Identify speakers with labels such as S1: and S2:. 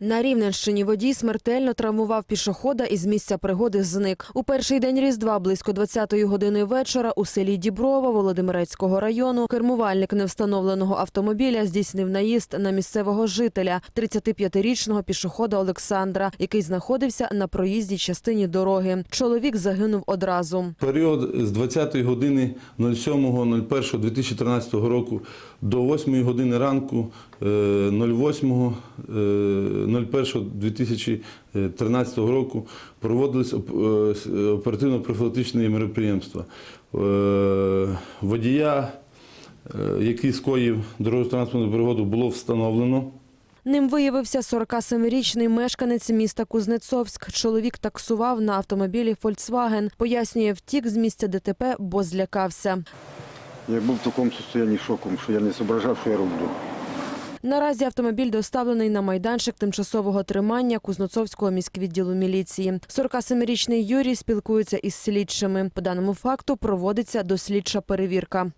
S1: На Рівненщині водій смертельно травмував пішохода і з місця пригоди зник. У перший день різдва близько 20-ї години вечора у селі Діброва Володимирецького району кермувальник невстановленого автомобіля здійснив наїзд на місцевого жителя 35-річного пішохода Олександра, який знаходився на проїзді частині дороги. Чоловік загинув одразу.
S2: Період з 20-ї години 07.01.2013 року до 8-ї години ранку е, 08.00 01.2013 року проводились е, е, оперативно-профілактичні мероприємства. Е, водія, який скоїв дорожньо-транспортну пригоду, було встановлено.
S1: Ним виявився 47-річний мешканець міста Кузнецовськ. Чоловік таксував на автомобілі Фольксваген. Пояснює, втік з місця ДТП, бо злякався.
S3: Я був в такому стані шоку, що я не зображав, що я роблю.
S1: Наразі автомобіль доставлений на майданчик тимчасового тримання Кузнецовського міськвідділу міліції. 47-річний Юрій спілкується із слідчими. По даному факту проводиться дослідча перевірка.